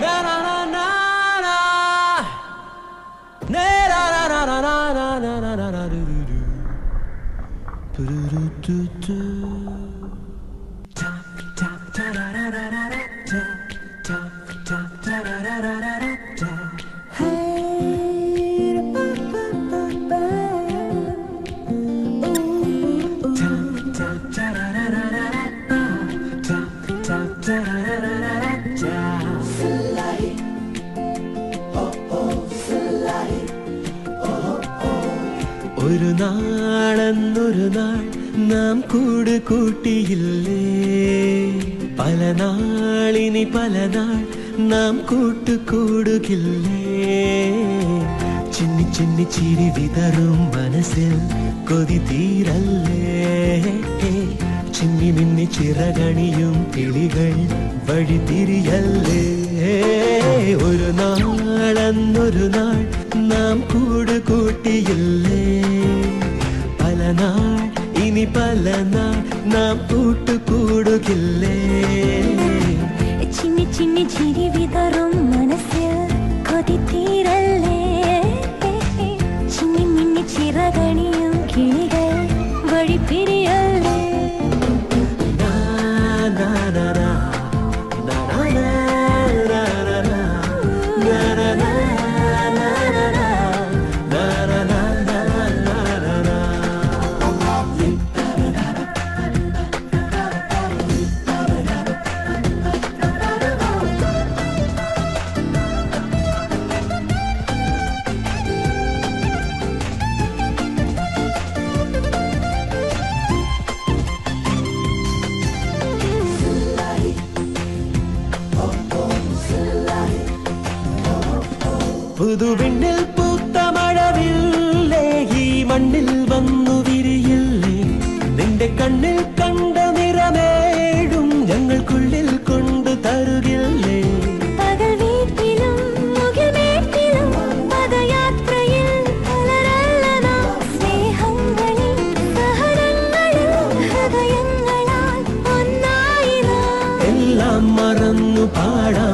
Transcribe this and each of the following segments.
Na na na na na. Na na na na na na na na na do do do. Do do do do. Tap tap ta da da da da. Tap tap ta da da da da. Tap. ഒരു നാളെന്നൊരു നാൾ നാം കൂട് കൂട്ടിയില്ലേ? പല നാളിനി പല നാൾ നാം കൂട്ടു കൂടുകില്ലേ? ചിന്നി ചിന്നി ചിരി വിതറും മനസ്സിൽ കൊതി തീരല്ലേ? ചിന്നി മിന്നി ചിറകണിയും കിളികൾ വഴി തിരിയല്ലേ? ഒരു നാളെന്നൊരു നാൾ നാം കൂട് കൂട്ടിയില്ലേ? பலன പുതുവിണ്ണിൽ പൂത്ത മഴവില്ലേ? ഈ മണ്ണിൽ വന്നു വിരിയില്ലേ നിന്റെ കണ്ണിൽ കണ്ട നിറമേടും ഞങ്ങൾക്കുള്ളിൽ കൊണ്ടു തരുകില്ലേ? എല്ലാം മറന്നു പാടാം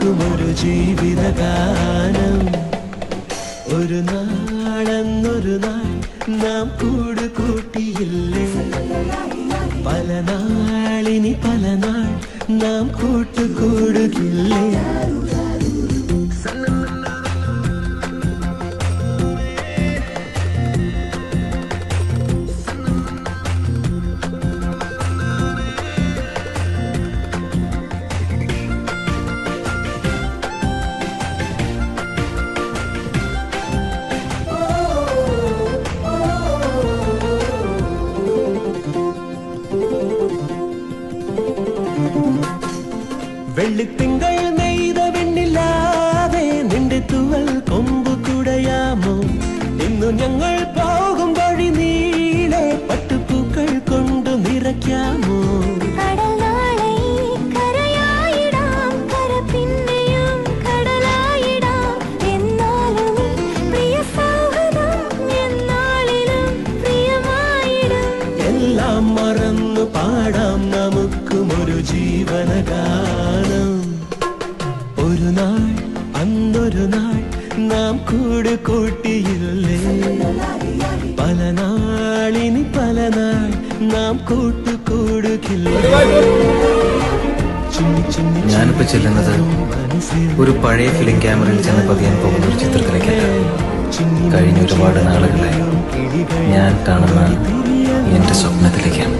നമുക്കും ഒരു ജീവിതഗാനം. ഒരു നാളെന്നൊരു നാൾ നാം കൂട് കൂട്ടിയില്ലേ പല നാളിനി പല നാൾ നാം കൂട്ടുകൂടുകില്ലേ? വെള്ളിത്തിങ്കൾ നെയ്ത വെണ്ണില്ലാതെ നിന്റെ തുവൽ കൊമ്പു കുടയാമോ? ഇന്നു ഞങ്ങൾ പോകും വഴി നീളെ പട്ടുപൂക്കൾ കൊണ്ടു നിറയ്ക്കാമോ? എല്ലാം മറന്നു പാടാം നമുക്കും ഒരു ജീവനഗാനം. ഒരു നാൾ അന്നൊരു നാൾ നാം കൂട് കൂട്ടിയില്ലേ? പല നാളിനി പല നാൾ നാം ചിന്നി ഞാനിപ്പോ ചെല്ലുന്നത് ഒരു പഴയ ഫിലിം ക്യാമറയിൽ ചെന്ന് പതിയാൻ പോകുന്ന ഒരു ചിത്രത്തിലേക്കല്ല കഴിഞ്ഞ ഒരുപാട് നാളുകളായി ഞാൻ കാണുന്ന എന്റെ സ്വപ്നത്തിലേക്കാണ്.